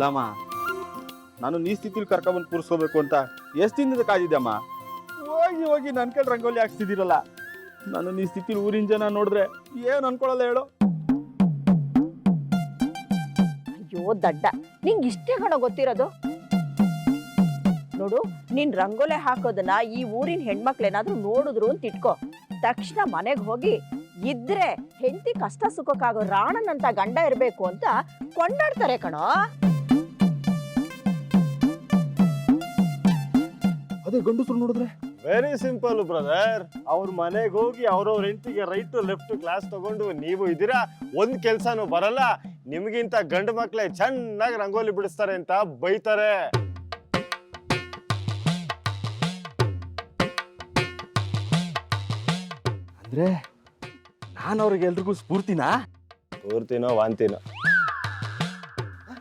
ಅಲ್ಲಮ್ಮ ನಾನು ನೀ ಸ್ಥಿತಿಲಿ ಕರ್ಕೊಂಬಂದು ಕೂರಿಸ್ಕೋಬೇಕು ಅಂತ ಎಷ್ಟು ದಿನದ ಕಾದಿದ್ದಮ್ಮ ಹೋಗಿ ಹೋಗಿ ನನ್ನ ಕಡೆ ರಂಗೋಲಿ ಹಾಕ್ಸ್ತಿದ್ದೀರಲ್ಲ, ನಾನು ನೀ ಸ್ಥಿತಿಲಿ ಊರಿನ ಜನ ನೋಡಿದ್ರೆ ಏನು ಅನ್ಕೊಳಲ್ಲ ಹೇಳು. ಅಯ್ಯೋ ದಡ್ಡ, ನಿಂಗೆ ಇಷ್ಟೇ ಕಣ ಗೊತ್ತಿರೋದು? ನೋಡು, ನೀನ್ ರಂಗೋಲೆ ಹಾಕೋದನ್ನ ಈ ಊರಿನ ಹೆಣ್ಮಕ್ಳೇನಾದ್ರೂ ನೋಡಿದ್ರು ಅಂತ ಇಟ್ಕೋ. ತಕ್ಷಣ ಮನೆಗೆ ಹೋಗಿ ಇದ್ರೆ ಹೆಂಡತಿ ಕಷ್ಟ ಸುಖಕ್ಕಾಗೋ ರಾಣನಂತ ಗಂಡ ಇರಬೇಕು ಅಂತ ಕೊಂಡಾಡ್ತಾರೆ ಕಣೋ. ಅದೇ ಗಂಡಸರು ನೋಡಿದ್ರೆ? ವೆರಿ ಸಿಂಪಲ್ ಬ್ರದರ್ ಅವ್ರ ಮನೆಗೆ ಹೋಗಿ ಅವ್ರವ್ರ ಹೆಂಡತಿಗೆ ರೈಟ್ ಲೆಫ್ಟ್ ಕ್ಲಾಸ್ ತಗೊಂಡು ನೀವು ಇದೀರಾ ಒಂದ್ ಕೆಲ್ಸನೂ ಬರಲ್ಲ. ನಿಮ್ಗಿಂತ ಗಂಡು ಮಕ್ಳೇ ಚೆನ್ನಾಗಿ ರಂಗೋಲಿ ಬಿಡಿಸ್ತಾರೆ ಅಂತ ಬೈತಾರೆ. ಅಂದ್ರೆ ನಾನು ಅವ್ರಿಗೆ ಎಲ್ರಿಗೂ ಸ್ಫೂರ್ತಿನಾ? ಸ್ಫೂರ್ತಿನೋ ವಾಂತಿನೋ?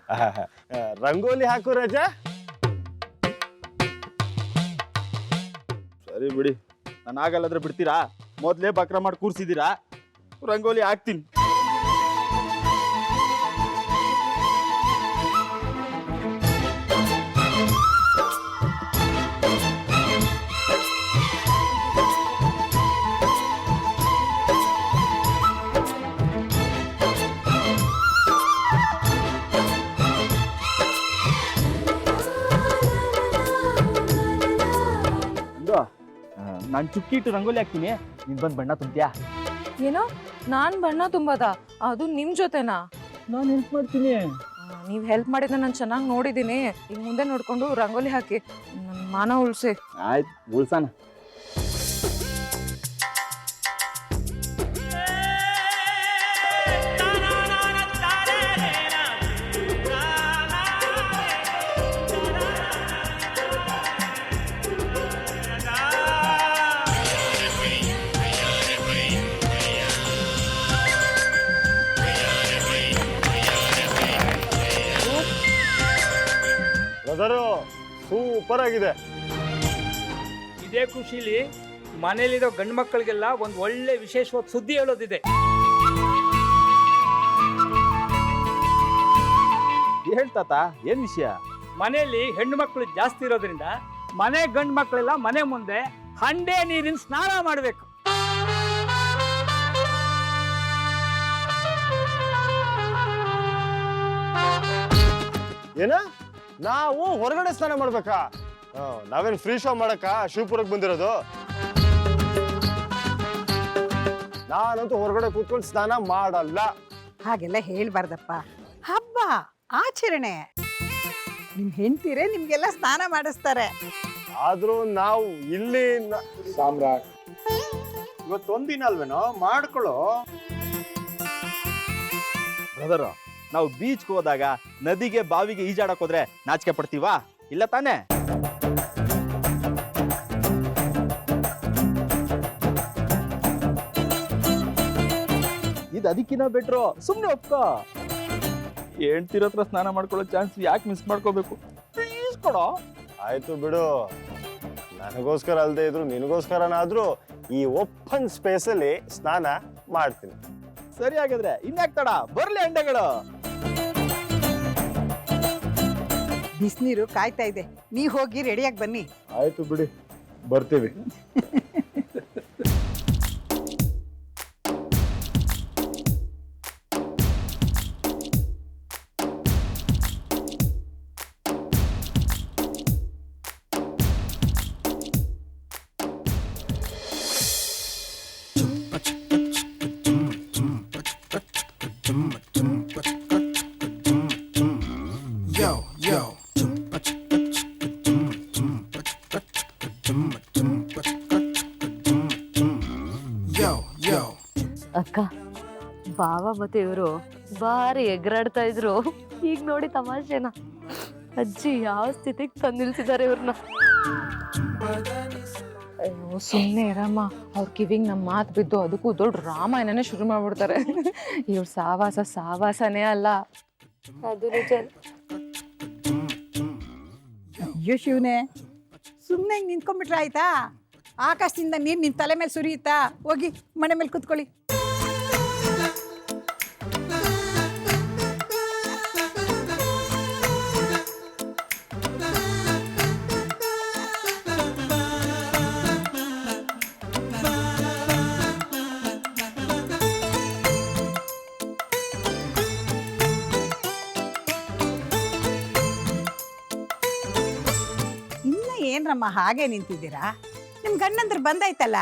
ರಂಗೋಲಿ ಹಾಕು ರಜಾ. ಸರಿ ಬಿಡಿ. ನಾನು ಆಗಲ್ಲಾದ್ರೆ ಬಿಡ್ತೀರಾ? ಮೊದಲೇ ಬಕ್ರ ಮಾಡಿ ಕೂರಿಸಿದ್ದೀರಾ? ರಂಗೋಲಿ ಹಾಕ್ತೀನಿ. ನಾನು ಚುಕ್ಕಿ ಇಟ್ಟು ರಂಗೋಲಿ ಹಾಕ್ತೀನಿ. ನೀನ್ ಬಂದು ಬಣ್ಣ ತುಂಬ್ತೀಯಾ? ಏನೋ? ನಾನ್ ಬಣ್ಣ ತುಂಬದ? ಅದು ನಿಮ್ ಜೊತೆನಾ? ನಾನು ಹೆಲ್ಪ್ ಮಾಡ್ತೀನಿ. ನೀವು ಹೆಲ್ಪ್ ಮಾಡಿದ ನಾನು ಚೆನ್ನಾಗಿ ನೋಡಿದೀನಿ. ಈಗ ಮುಂದೆ ನೋಡ್ಕೊಂಡು ರಂಗೋಲಿ ಹಾಕಿ ನನ್ನ ಮಾನ ಉಳ್ಸಿ. ಆಯ್ತು ಉಳ್ಸಣ. ಸೂಪರ್ ಆಗಿದೆ. ಇದೇ ಖುಷಿಲಿ ಮನೆಯಲ್ಲಿರೋ ಗಂಡು ಮಕ್ಕಳಿಗೆಲ್ಲ ಒಂದು ಒಳ್ಳೆ ವಿಶೇಷವಾದ ಸುದ್ದಿ ಹೇಳೋದಿದೆ. ಹೇಳ್ತಾತ ಏನ್ ವಿಷಯ? ಮನೆಯಲ್ಲಿ ಹೆಣ್ಣು ಮಕ್ಕಳು ಜಾಸ್ತಿ ಇರೋದ್ರಿಂದ ಮನೆ ಗಂಡು ಮಕ್ಕಳೆಲ್ಲ ಮನೆ ಮುಂದೆ ಹಂಡೆ ನೀರಿನ ಸ್ನಾನ ಮಾಡಬೇಕು. ಏನ? ನಾವು ಹೊರಗಡೆ ಸ್ನಾನ ಮಾಡ್ಬೇಕಾ? ನಾವೇನ್ ಫ್ರೀ ಶೋ ಮಾಡಕ್ಕ? ಶಿವಪುರಕ್ಕೆ ಬಂದಿರೋದು? ನಾನಂತೂ ಹೊರಗಡೆ ಕೂತ್ಕೊಂಡು ಸ್ನಾನ ಮಾಡಲ್ಲ. ಹಾಗೆಲ್ಲ ಹೇಳ್ಬಾರ್ದಪ್ಪ. ಹಬ್ಬ ಆಚರಣೆ. ನಿಮ್ ಹೆಂಡ್ತಿರೇ ನಿಮ್ಗೆಲ್ಲ ಸ್ನಾನ ಮಾಡಿಸ್ತಾರೆ. ಆದ್ರೂ ನಾವು ಇಲ್ಲಿ ನ- ಸಾಮ್ರಾಟ್. ಇವತ್ತೊಂದಿನ ಅಲ್ವೇನೋ? ಮಾಡ್ಕೊಳ್ಳೋ. ಬ್ರದರ್ ನಾವು ಬೀಚ್ಗೆ ಹೋದಾಗ ನದಿಗೆ ಬಾವಿಗೆ ಈಜಾಡಕ್ ಹೋದ್ರೆ ನಾಚಿಕೆ ಪಡ್ತೀವಾ? ಇಲ್ಲ ತಾನೇ? ಇದು ಅದಕ್ಕಿನ್ನ ಬೆಟ್ರು ಸುಮ್ಮನೆ ಒಪ್ಪ ಹೇಳ್ತಿರೋ ಹತ್ರ ಸ್ನಾನ ಮಾಡ್ಕೊಳ್ಳೋ ಚಾನ್ಸ್ ಯಾಕೆ ಮಿಸ್ ಮಾಡ್ಕೋಬೇಕು? ಪ್ಲೀಸ್ ಕೊಡೋ. ಆಯ್ತು ಬಿಡು. ನನಗೋಸ್ಕರ ಅಲ್ಲದೆ ಇದ್ರು ನಿನಗೋಸ್ಕರನಾದ್ರೂ ಈ ಓಪನ್ ಸ್ಪೇಸ್ ಅಲ್ಲಿ ಸ್ನಾನ ಮಾಡ್ತೀನಿ. ಸರಿ ಹಾಗಾದ್ರೆ ಇನ್ಯಾಕ್ ತಡ? ಬರ್ಲಿ ಅಂಡೆಗಳು ಬಿಸಿನೀರು ಕಾಯ್ತಾ ಇದೆ ನೀವ್ ಹೋಗಿ ರೆಡಿಯಾಗಿ ಬನ್ನಿ ಆಯ್ತು ಬಿಡಿ ಬರ್ತೀವಿ Yo, ಮತ್ತೆ ಇವರು ಭಾರಿ ಎಗ್ರಾಡ್ತಾ ಇದ್ರು. ಈಗ ನೋಡಿ ತಮಾಷೆನ. ಅಜ್ಜಿ ಯಾವ ಸ್ಥಿತಿಗೆ ತಂದು ನಿಲ್ಸಿದ್ದಾರೆ ಇವ್ರನ್ನ ಅಯ್ಯೋ ಸುಮ್ಮನೆ ಇರಮ್ಮ. ಅವ್ರ ಕಿವಿಗೆ ನಮ್ಮ ಮಾತು ಬಿದ್ದು ಅದಕ್ಕೂ ದೊಡ್ಡ ರಾಮಾಯಣನೇ ಶುರು ಮಾಡ್ಬಿಡ್ತಾರೆ. ಇವ್ರ ಸಾವಾಸ ಸಾವಾಸನೇ ಅಲ್ಲ. ಅದು ನಿಜ. ಅಯ್ಯೋ ಶಿವನೇ. ಸುಮ್ಮನೆ ನಿಂತ್ಕೊಂಡ್ಬಿಟ್ರೆ ಆಯ್ತಾ? ಆಕಾಶದಿಂದ ನೀರು ನಿನ್ನ ತಲೆ ಮೇಲೆ ಸುರಿಯುತ್ತಾ? ಹೋಗಿ ಮನೆ ಮೇಲೆ ಕುತ್ಕೊಳ್ಳಿ. ಏನ್ರಮ್ಮ ಹಾಗೆ ನಿಂತಿದ್ದೀರಾ? ನಿಮ್ಮ ಗಂಡಂದ್ರ ಬಂದಾಯ್ತಲ್ಲ?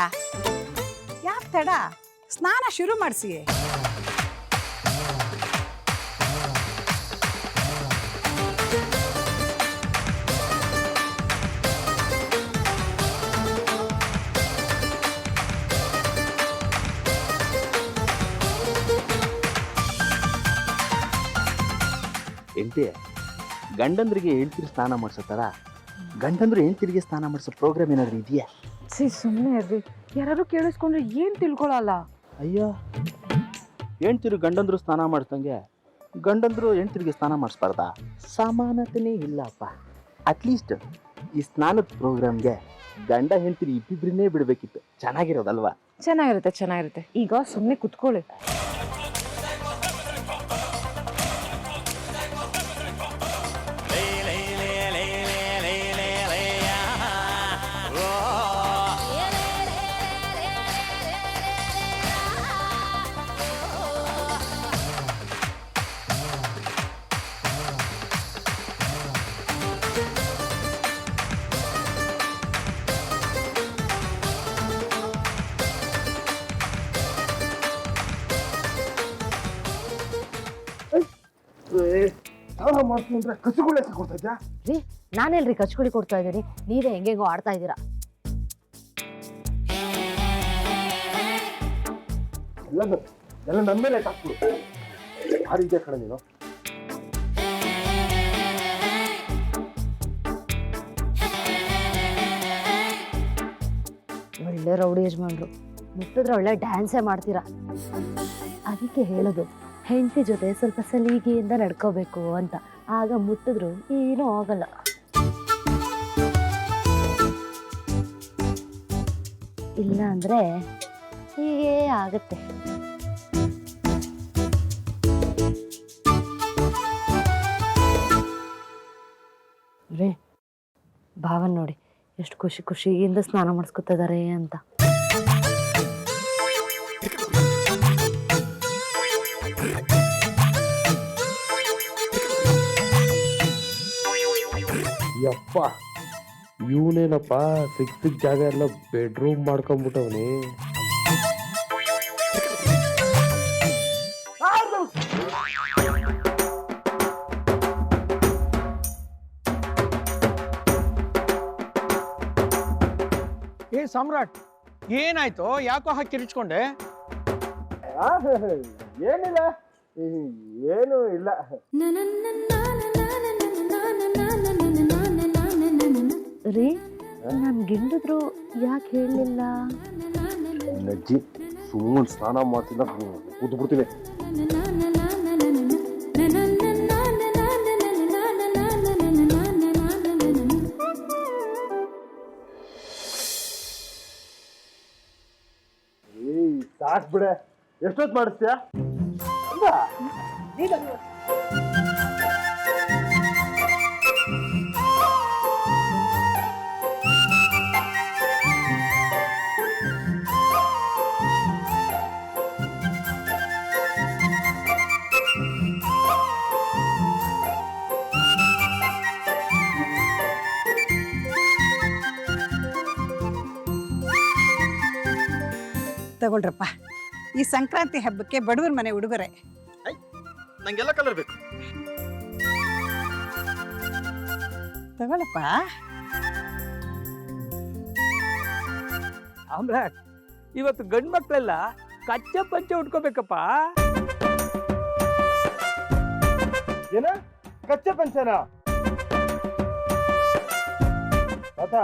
ಯಾಕೆ ತಡ? ಸ್ನಾನ ಶುರು ಮಾಡಿಸಿ ಎಂಟಿ ಗಂಡಂದ್ರಿಗೆ ಹೇಳ್ತಿರಿ ಸ್ನಾನ ಮಾಡಿಸೋ ಥರ ಗಂಡಂದ್ರು ತಿರುಗಿ ಸ್ನಾನ ಮಾಡಿಸೋ ಪ್ರೋಗ್ರಾಮ್ ಏನಾದರೂ ಇದೆಯಾ? ಸಿ ಸುಮ್ಮನೆ ಇರ್ರಿ. ಯಾರು ಕೇಳಿಸ್ಕೊಂಡ್ರೆ ಏನು ತಿಳ್ಕೊಳಲ್ಲ? ಅಯ್ಯೋ. ಹೆಂಡ್ತಿರು ಗಂಡಂದ್ರು ಸ್ನಾನ ಮಾಡಿಸ್ದಂಗೆ ಗಂಡಂದ್ರು ಹೆಂಡ್ತಿರಿಗೆ ಸ್ನಾನ ಮಾಡಿಸ್ಬಾರ್ದಾ? ಸಮಾನತೆನೇ ಇಲ್ಲಪ್ಪ. ಅಟ್ಲೀಸ್ಟ್ ಈ ಸ್ನಾನದ ಪ್ರೋಗ್ರಾಮ್ಗೆ ಗಂಡ ಹೆಂಡ್ತಿರು ಇಬ್ಬಿಬ್ರನ್ನೇ ಬಿಡಬೇಕಿತ್ತು. ಚೆನ್ನಾಗಿರೋದಲ್ವಾ? ಚೆನ್ನಾಗಿರುತ್ತೆ ಚೆನ್ನಾಗಿರುತ್ತೆ. ಈಗ ಸುಮ್ಮನೆ ಕುತ್ಕೊಳ್ಳಿ. ಸ್ನಾನ ಮಾಡ್ಕೊಂಡ್ರೆ ಕಸುಗುಳೆ ಕೊಡ್ತಾ ರೀ ನಾನೆಲ್ರಿ ಕಚ್ಕುಳಿ ಕೊಡ್ತಾ ಇದ್ದೀನಿ. ನೀವೇ ಹೆಂಗೆಂಗೋ ಆಡ್ತಾ ಇದ್ದೀರಾ. ಎಲ್ಲ ಎಲ್ಲ ನನ್ನ ಮೇಲೆ ಹಾಕ್ಬಿಡು. ಇದೆ ಕಣೆ ನೀನು. ಒಳ್ಳೆ ರೌಡಿ ಯಜಮಾನ್ರು. ಮುಟ್ಟಿದ್ರೆ ಒಳ್ಳೆ ಡ್ಯಾನ್ಸೇ ಮಾಡ್ತೀರಾ. ಅದಕ್ಕೆ ಹೇಳೋದು. ಹೆಂಡತಿ ಜೊತೆ ಸ್ವಲ್ಪ ಸಲಿಗೆಯಿಂದ ನಡ್ಕೋಬೇಕು ಅಂತ. ಆಗ ಮುಟ್ಟಿದ್ರು, ಏನೂ ಆಗಲ್ಲ. ಇಲ್ಲ ಅಂದರೆ ಹೀಗೇ ಆಗುತ್ತೆ. ರೇ, ಭಾವನ್ ನೋಡಿ, ಎಷ್ಟು ಖುಷಿ ಖುಷಿಯಿಂದ ಸ್ನಾನ ಮಾಡಿಸ್ಕೊತಿದ್ದಾರೆ ಅಂತ. ಯಪ್ಪ. ಇವನೇನಪ್ಪ ಸಿಕ್ ಸಿಕ್ ಜಾಗ ಎಲ್ಲ ಬೆಡ್ರೂಮ್ ಮಾಡ್ಕೊಂಬಿಟ್ಟವನಿ. ಏ ಸಾಮ್ರಾಟ್ ಏನಾಯ್ತು? ಯಾಕೋ ಹಾಕಿ ಕಿರಿಚ್ಕೊಂಡೆ ಏನಿಲ್ಲ. ಏನು ಇಲ್ಲ. ರೀ? ನನ್ ಗಿಂಡಿದ್ರು ಯಾಕೆ ಹೇಳಲಿಲ್ಲ? ನಜ್ಜಿ ಸುಮ್ಮನೆ ಸ್ನಾನ ಮಾಡ್ತಿಲ್ಲ ಕೂತು ಬಿಡ್ತೀನಿ. ಏಯ್ ಸಾಕ್ ಬಿಡೆ. ಎಷ್ಟೊತ್ತು ಮಾಡಿಸ್ತೀಯಾ? ತಗೊಳ್ರಪ್ಪ. ಈ ಸಂಕ್ರಾಂತಿ ಹಬ್ಬಕ್ಕೆ ಬಡವರ ಮನೆ ಉಡುಗೊರೆ. ನಂಗೆಲ್ಲ ಕಲರ್ ಬೇಕು. ತಗೊಳಪ್ಪ. ಆಮ್ರಾಟ್ ಇವತ್ತು ಗಂಡು ಮಕ್ಕಳೆಲ್ಲ ಕಚ್ಚೆ ಪಂಚೆ ಉಟ್ಕೋಬೇಕಪ್ಪ. ಏನ? ಕಚ್ಚೆ ಪಂಚನ? ತಾತ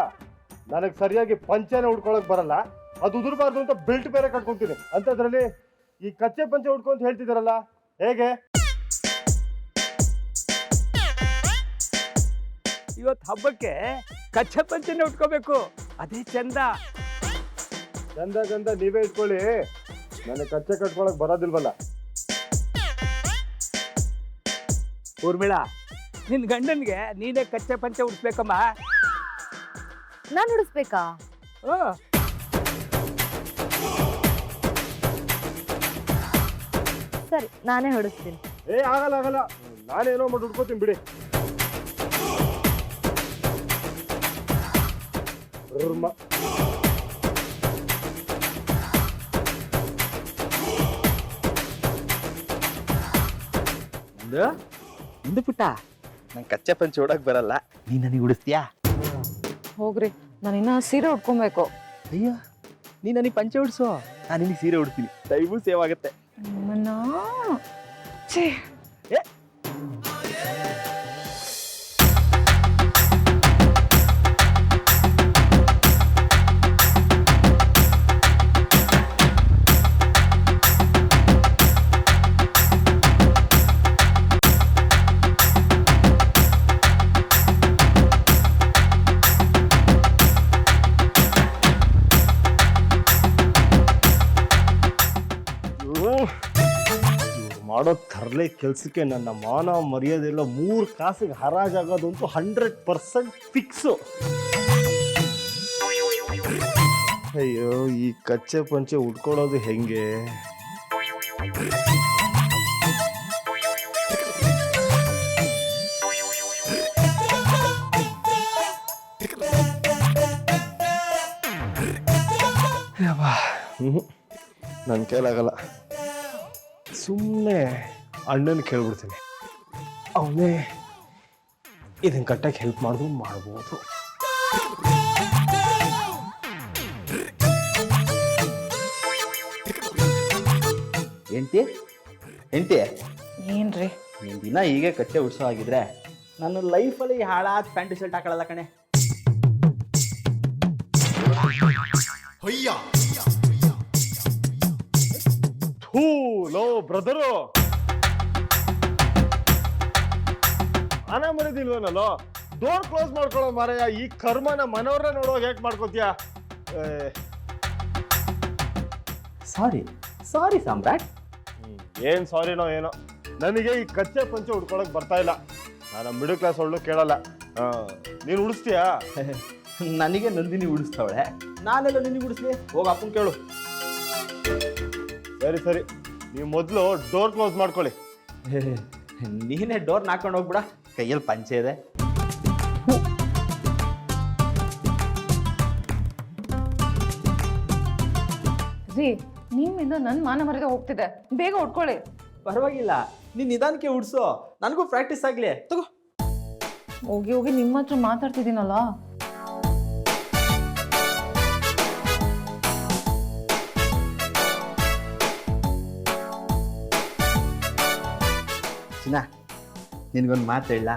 ನನಗೆ ಸರಿಯಾಗಿ ಪಂಚನ ಉಡ್ಕೊಳಕ್ ಬರಲ್ಲ. ಅದು ಉದುರಬಾರ್ದು ಅಂತ ಬೆಲ್ಟ್ ಬೇರೆ ಕಟ್ಕೊಂತೀನಿ. ಅಂತದ್ರಲ್ಲಿ ಈ ಕಚ್ಚೆ ಪಂಚೆ ಉಡ್ಕೊಂತ ಹೇಳ್ತಿದಾರಲ್ಲ ಹೇಗೆ? ಇವತ್ತು ಹಬ್ಬಕ್ಕೆ ಕಚ್ಚೆ ಪಂಚೆನೆ ಉಟ್ಕೋಬೇಕು. ಅದೇ ಚಂದ. ಚಂದ ಗಂಧ ನೀವೇ ಇಟ್ಕೊಳ್ಳಿ. ನನಗೆ ಕಚ್ಚೆ ಕಟ್ಕೊಳಕ್ ಬರೋದಿಲ್ವಲ್ಲ. ಊರ್ಮಿಳಾ ನಿನ್ ಗಂಡನ್ಗೆ ನೀನೇ ಕಚ್ಚೆ ಪಂಚೆ ಉಡ್ಸ್ಬೇಕಮ್ಮ. ನಾನು ಉಡಿಸ್ಬೇಕಾ? ಓ ಸರಿ ನಾನೇ ಹೊಡಿಸ್ತೀನಿ ಏ ಆಗಲ್ಲ ಆಗಲ್ಲ. ನಾನೇನೋ ಮಾಡಿ ಹುಡ್ಕೋತೀನಿ ಬಿಡಿ. ಕರ್ಮ ಒಂದು ಒಂದು ಪುಟ್ಟ? ನಂಗೆ ಕಚ್ಚೆ ಪಂಚೆ ಓಡಕ್ ಬರಲ್ಲ. ನೀ ನನಗೆ ಉಡಿಸ್ತೀಯಾ? ಹೋಗ್ರಿ ನಾನು ಇನ್ನ ಸೀರೆ ಉಟ್ಕೊಬೇಕು. ಅಯ್ಯೋ ನೀ ನನಗೆ ಪಂಚೆ ಉಡ್ಸು. ನಾನು ನಿನಗೆ ಸೀರೆ ಉಡ್ತೀನಿ. ಟೈಮು ಸೇವ್ ಆಗುತ್ತೆ. ನಿಮ್ಮನ್ನ ಛೀ ಇವ್ರು ಮಾಡೋ ತರಲೆ ಕೆಲಸಕ್ಕೆ ನನ್ನ ಮಾನ ಮರ್ಯಾದೆ ಎಲ್ಲ ಮೂರು ಕಾಸಿಗೆ ಹರಾಜಾಗೋದಂತೂ ಹಂಡ್ರೆಡ್ ಪರ್ಸೆಂಟ್ ಫಿಕ್ಸು ಅಯ್ಯೋ, ಈ ಕಚ್ಚೆ ಪಂಚೆ ಉಟ್ಕೊಳ್ಳೋದು ಹೆಂಗೆ? ನನ್ನ ಕೈಲಾಗಲ್ಲ. ಸುಮ್ಮನೆ ಅಣ್ಣನ ಕೇಳ್ಬಿಡ್ತೀನಿ. ಅವನೇ ಇದನ್ನು ಕಟ್ಟಕ್ಕೆ ಹೆಲ್ಪ್ ಮಾಡಿದ್ರು ಮಾಡ್ಬೋದು. ಎಂಟಿ? ಎಂಟಿ? ಏನ್ರಿ? ನೀನ್ ದಿನ ಹೀಗೆ ಕಟ್ಟೆ ಉಡ್ಸೋ ಆಗಿದ್ರೆ ನನ್ನ ಲೈಫಲ್ಲಿ ಹಾಳಾದ ಪ್ಯಾಂಟ್ ಶರ್ಟ್ ಹಾಕೊಳ್ಳಲ್ಲ ಕಣೆ. ಥೂ ಲೋ ಬ್ರದರು ಅನ ಮರಿದಿಲ್ವೇನಲ್ಲೋ? ಡೋರ್ ಕ್ಲೋಸ್ ಮಾಡ್ಕೊಳ್ಳೋ ಮಾರಾಯ ಈ ಕರ್ಮನ ಮನೋರ ನೋಡೋವಾಗ ಯಾಕೆ ಮಾಡ್ಕೋತೀಯ? ಸಾರಿ ಸಾರಿ ಸಾಮ್ರಾಟ್ ಏನ್ ಸಾರಿನೋ ಏನೋ. ನನಗೆ ಈ ಕಚ್ಚೆ ಪಂಚೆ ಹುಡ್ಕೊಳಕ್ ಬರ್ತಾ ಇಲ್ಲ. ನಾನು ಮಿಡಲ್ ಕ್ಲಾಸ್ ಒಳ್ಳು ಕೇಳಲ್ಲ. ನೀನು ನೀನ್ ಉಡಿಸ್ತೀಯಾ? ನನಗೆ ನಂದಿನಿ ಉಡಿಸ್ತಾವಳೆ. ನಾನೆಲ್ಲ ನಿನಗೆ ಉಡಿಸ್ಲಿ? ಹೋಗ ಅಪ್ಪನ್ ಕೇಳು. ಸರಿ ಸರಿ. ನೀವು ಮೊದಲು ಡೋರ್ ಕ್ಲೋಸ್ ಮಾಡ್ಕೊಳ್ಳಿ. ನೀನೇ ಡೋರ್ ನಾಕೊಂಡು ಹೋಗ್ಬಿಡ. ಕೈಯಲ್ಲಿ ಪಂಚೆ ಇದೆ. ರೀ ನಿಮ್ಮಿಂದ ನನ್ನ ಮಾನ ಮರ್ಯಾದೆ ಹೋಗ್ತಿದೆ. ಬೇಗ ಉಟ್ಕೊಳ್ಳಿ ಪರವಾಗಿಲ್ಲ. ನೀನ್ ನಿಧಾನಕ್ಕೆ ಉಡ್ಸೋ. ನನಗೂ ಪ್ರಾಕ್ಟೀಸ್ ಆಗ್ಲಿ. ತಗೋ. ಹೋಗಿ ಹೋಗಿ ನಿಮ್ಮ ಹತ್ರ ಮಾತಾಡ್ತಿದ್ದೀನಲ್ಲ. ಚಿನ್ನ ನಿನಗೊಂದು ಮಾತು ಹೇಳ.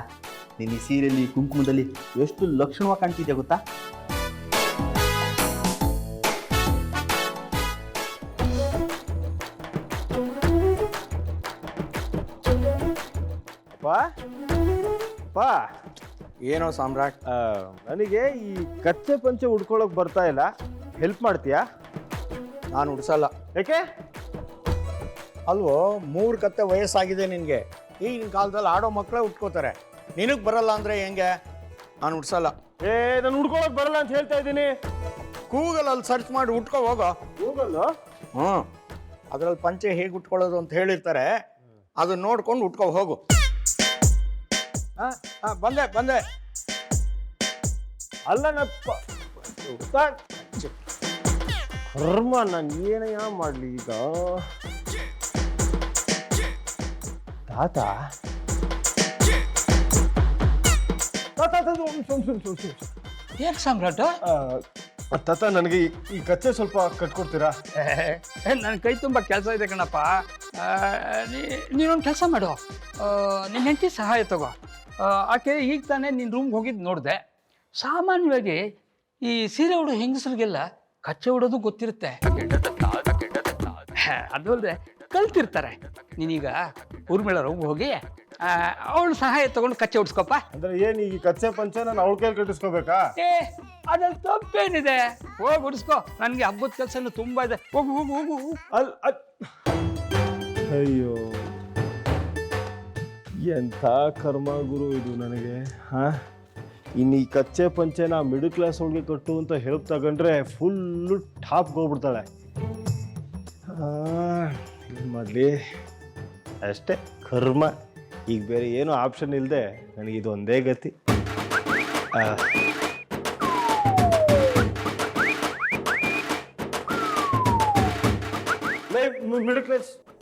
ನೀನು ಈ ಸೀರೆಯಲ್ಲಿ ಕುಂಕುಮದಲ್ಲಿ ಎಷ್ಟು ಲಕ್ಷಣವಾಗಿ ಕಾಣ್ತಿದ್ಯಾ ಗೊತ್ತಾ? ಪಾ ಪಾ. ಏನೋ ಸಾಮ್ರಾಟ್ ಆ, ನನಗೆ ಈ ಕಚ್ಚೆ ಪಂಚೆ ಉಡ್ಕೊಳಕ್ ಬರ್ತಾ ಇಲ್ಲ. ಹೆಲ್ಪ್ ಮಾಡ್ತೀಯಾ? ನಾನು ಉಡ್ಸಲ್ಲ. ಯಾಕೆ ಅಲ್ವೋ ಮೂರು ಕತ್ತೆ ವಯಸ್ಸಾಗಿದೆ ನಿನಗೆ. ಈಗಿನ ಕಾಲದಲ್ಲಿ ಆಡೋ ಮಕ್ಕಳೇ ಉಟ್ಕೋತಾರೆ. ನಿನಗೆ ಬರಲ್ಲ ಅಂದರೆ ಹೆಂಗೆ? ನಾನು ಉಡ್ಸಲ್ಲ ಏ ನಾನು ಉಡ್ಕೊಳಕ್ ಬರಲ್ಲ ಅಂತ ಹೇಳ್ತಾ ಇದ್ದೀನಿ. ಗೂಗಲಲ್ಲಿ ಸರ್ಚ್ ಮಾಡಿ ಉಟ್ಕೋ ಹೋಗೋ. ಗೂಗಲ್ ಹ್ಞೂ ಅದರಲ್ಲಿ ಪಂಚೆ ಹೇಗೆ ಉಟ್ಕೊಳ್ಳೋದು ಅಂತ ಹೇಳಿರ್ತಾರೆ. ಅದನ್ನ ನೋಡ್ಕೊಂಡು ಉಟ್ಕೋ ಹೋಗು. ಹಾಂ ಹಾಂ ಬಂದೆ ಬಂದೆ. ಅಲ್ಲ ನಪ್ಪ ಕರ್ಮ ನಾನು ಏನಯ್ಯ ಮಾಡ್ಲಿ ಈಗ? ತಾತ ತಾತ, ತಾತ, ಒಂದ್ ನಿಮಿಷ. ಯಾಕೆ ಸಾಮ್ರಾಟ? ತಾತ ನನಗೆ ಈ- ಈ ಕಚ್ಚೆ ಸ್ವಲ್ಪ ಕಟ್ಕೊಡ್ತೀರಾ? ನನ್ನ ಕೈ ತುಂಬ ಕೆಲಸ ಇದೆ ಕಣಪ್ಪ. ಆ, ನೀ- ನೀನೊಂದು ಕೆಲಸ ಮಾಡು. ನಿನ್ನ ಹೆಂಡತಿ ಸಹಾಯ ತಗೋ. ಆ, ಆಕೆ ಈಗ ತಾನೇ ನಿನ್ನ ರೂಮ್ಗೆ ಹೋಗಿದ್ದು ನೋಡಿದೆ. ಸಾಮಾನ್ಯವಾಗಿ ಈ ಸೀರೆ ಉಡೋ ಹೆಂಗಸರಿಗೆಲ್ಲ ಕಚ್ಚೆ ಉಡೋದು ಗೊತ್ತಿರುತ್ತೆ. ಅದು ಅಲ್ಲದೆ ಕಲ್ತಿರ್ತಾರೆ. ನೀನೀಗ ಊರ್ಮಿಳ ರೂಮ್ಗೆ ಹೋಗಿ ಅವಳು ಸಹಾಯ ತಗೊಂಡು ಕಚ್ಚೆ ಉಡ್ಸ್ಕೊಪ್ಪ. ಅಂದ್ರೆ ಏನ್ ಈ ಕಚ್ಚೆ ಪಂಚೆ ನಾನು ಅವಳ ಕೈಯಲ್ಲಿ ಕಟ್ಟಿಸ್ಕೋಬೇಕಾ? ಏ ಅದ್ರಲ್ಲಿ ತಪ್ಪೇನಿದೆ. ಹೋಗಿ ಉಡ್ಸ್ಕೊ. ನನಗೆ ಹಬ್ಬದ ಕೆಲಸ ತುಂಬಾ ಇದೆ. ಹೋಗು ಹೋಗು ಹೋಗು. ಅಲ್ ಅಯ್ಯೋ. ಎಂಥ ಕರ್ಮ ಗುರು ಇದು ನನಗೆ ಹಾ? ಇನ್ನು ಈ ಕಚ್ಚೆ ಪಂಚೆನ ಮಿಡಲ್ ಕ್ಲಾಸ್ ಒಳಗೆ ಕಟ್ಟು ಅಂತ ಹೆಲ್ಪ್ ತಗೊಂಡ್ರೆ ಫುಲ್ಲು ಟಾಪ್ಗೆ ಹೋಗ್ಬಿಡ್ತಾಳೆ. ಏನು ಮಾಡಲಿ ಅಷ್ಟೇ. ಕರ್ಮ. ಈಗ ಬೇರೆ ಏನು ಆಪ್ಷನ್ ಇಲ್ಲದೆ ನನಗೆ ಇದೊಂದೇ ಗತಿ. Middle class.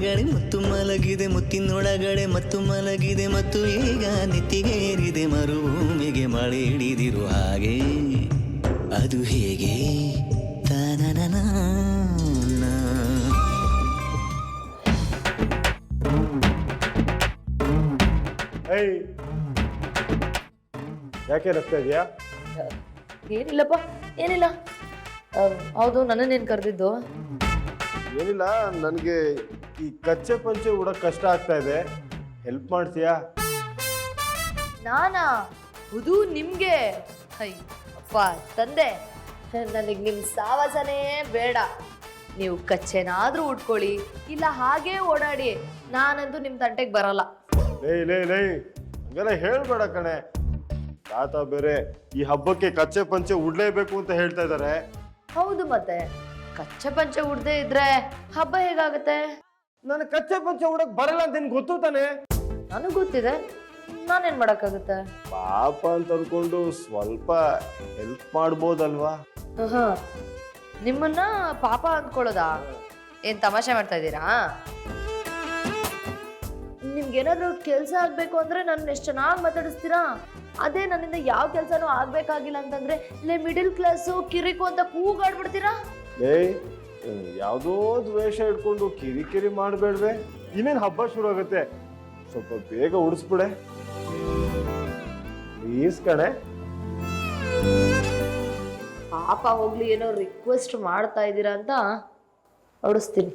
ಚಿಪ್ಪಿನೊಳಗಡೆ ಮುತ್ತು ಮಲಗಿದೆ ಮುತ್ತಿನೊಳಗಡೆ ಮತ್ತು ಮಲಗಿದೆ ಮತ್ತು ಈಗ ನಿತ್ತಿಗೇರಿದೆ ಏರಿದೆ ಮರುಭೂಮಿಗೆ ಮಳೆ ಹಿಡಿದಿರು ಹಾಗೆ. ಅದು ಹೇಗೆ? ತನನನ ಏಯ್ ಯಾಕೆ ರಕ್ತ ಇದೆಯಾ? ಏನಿಲ್ಲಪ್ಪ ಏನಿಲ್ಲ. ಹೌದು ಹೌದು ನನ್ನನ್ನೇನು ಕರೆದಿದ್ದು? ಏನಿಲ್ಲ ನನಗೆ ಈ ಕಚ್ಚೆ ಪಂಚೆ ಉಡಕ್ ಕಷ್ಟ ಆಗ್ತಾ ಇದೆ. ಹೆಲ್ಪ್ ಮಾಡ್ತೀಯಾ? ನಾನಾ? ಅದು ನಿಮ್ಗೆ. ಅಪ್ಪ ತಂದೆ. ನನಗೆ ನಿಮ್ಮ ಸಾವಾಸನೇ ಬೇಡ. ನೀವು ಕಚ್ಚೆನಾದ್ರೂ ಉಟ್ಕೊಳ್ಳಿ ಇಲ್ಲ ಹಾಗೇ ಓಡಾಡಿ. ನಾನಂತೂ ನಿಮ್ಮ ತಂಟೆಗೆ ಬರಲ್ಲ. ಲೇ ಲೇ ಲೇ ಹಂಗೆಲ್ಲ ಹೇಳ್ಬೇಡ ಕಣೆ. ತಾತ ಬೇರೆ ಈ ಹಬ್ಬಕ್ಕೆ ಕಚ್ಚೆ ಪಂಚೆ ಉಡ್ಲೇಬೇಕು ಅಂತ ಹೇಳ್ತಾ ಇದ್ದಾರೆ ಹೌದು ಮತ್ತೆ. ಕಚ್ಚೆ ಪಂಚೆ ಉಡ್ದೇ ಇದ್ರೆ ಹಬ್ಬ ಹೇಗಾಗತ್ತೆ? ನನಗೆ ಕಚ್ಚೆ ಪಂಚೆ ಹುಡುಕ್ ಬರಲ್ಲ ಅಂತ ಗೊತ್ತು ತಾನೆ? ನನಗೆ ಗೊತ್ತಿದೆ. ನಾನೇನ್ ಮಾಡಕ್ಕಾಗುತ್ತೆ? ಪಾಪ ಅಂತ ಅನ್ಕೊಂಡು ಸ್ವಲ್ಪ ಹೆಲ್ಪ್ ಮಾಡ್ಬೋದಲ್ವಾ. ನಿಮ್ಮನ್ನ ಪಾಪ ಅಂದ್ಕೊಳ್ಳೋದಾ ಏನ್ ತಮಾಷೆ ಮಾಡ್ತಾ ಇದ್ದೀರಾ? ನಿಮ್ಗೇನಾದ್ರೂ ಕೆಲಸ ಆಗ್ಬೇಕು ಅಂದ್ರೆ ನನ್ನ ಎಷ್ಟು ಚೆನ್ನಾಗಿ ಮಾತಾಡಿಸ್ತೀರಾ? ಅದೇ ನನ್ನಿಂದ ಯಾವ ಕೆಲಸನೂ ಆಗ್ಬೇಕಾಗಿಲ್ಲ ಅಂತಂದ್ರೆ ಇಲ್ಲೇ ಮಿಡಿಲ್ ಕ್ಲಾಸು ಕಿರಿಕು ಅಂತ ಕೂಗಾಡ್ಬಿಡ್ತೀರಾ? ಏಯ್ ಯಾವುದೋ ದ್ವೇಷ ಇಟ್ಕೊಂಡು ಕಿರಿಕಿರಿ ಮಾಡಬೇಡ್ವೆ. ಇನ್ನೇನು ಹಬ್ಬ ಶುರು ಆಗುತ್ತೆ? ಸ್ವಲ್ಪ ಬೇಗ ಉಡಿಸ್ಬಿಡೆ. ಪ್ಲೀಸ್ ಕಣೆ. ಪಾಪ ಹೋಗ್ಲಿ ಏನೋ ರಿಕ್ವೆಸ್ಟ್ ಮಾಡ್ತಾ ಇದ್ದೀರಾ ಅಂತ ಹೊಡಿಸ್ತೀನಿ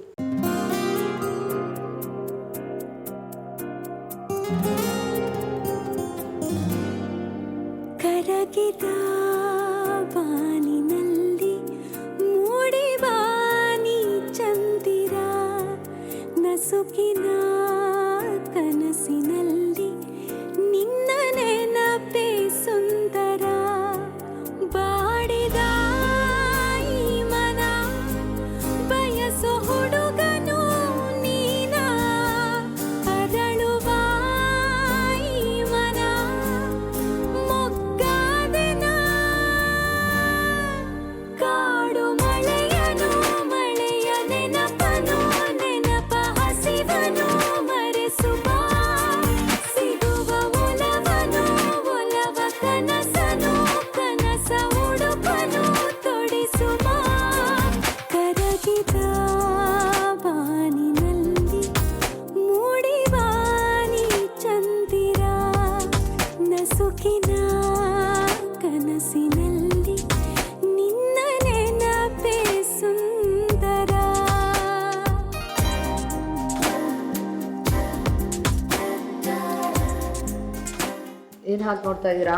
ನೋಡ್ತಾ ಇದ್ದೀರಾ?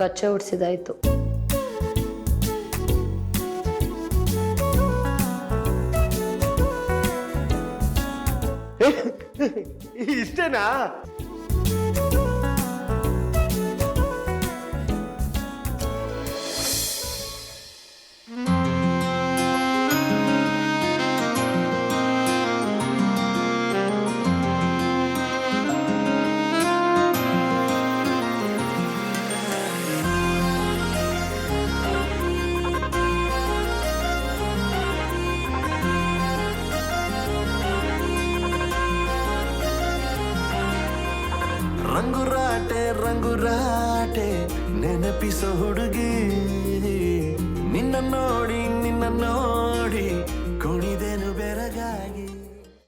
ಕಚ್ಚೆ ಉಡ್ಸಿದಾಯ್ತು ಇಷ್ಟೇನಾ? ಹುಡುಗಿ ನಿನ್ನ